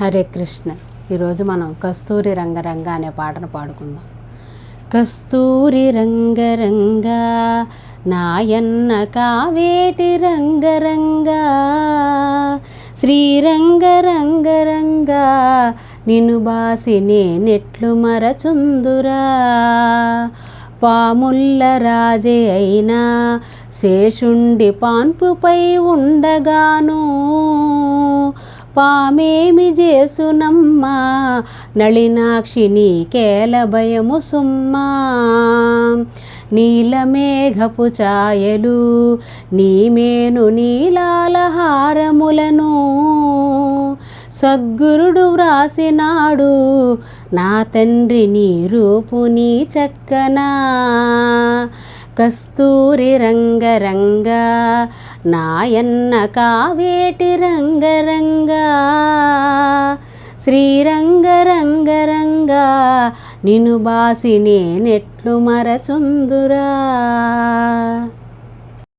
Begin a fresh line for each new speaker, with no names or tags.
హరే కృష్ణ. ఈరోజు మనం కస్తూరి రంగరంగ అనే పాటను పాడుకుందాం. కస్తూరి రంగరంగ నాయన్న కావేటి రంగరంగ శ్రీరంగ రంగరంగ నిన్ను బాసి నేనెట్లు మరచుందురా. పాముల్ల రాజే అయినా శేషుండి పాన్పుపై ఉండగాను పాపమేమి చేసునమ్మా? నళినాక్షి నీకేల భయము సుమ్మా? నీలమేఘపు ఛాయలు నీమేను నీలాలహారములను సద్గురుడు వ్రాసినాడు. నా తండ్రి నీ రూపు నీ చక్కనా? కస్తూరి రంగరంగ నాయన్న కావేటి రంగరంగ శ్రీరంగరంగరంగా నిన్ను బాసి నేనెట్లు మరచుందురా.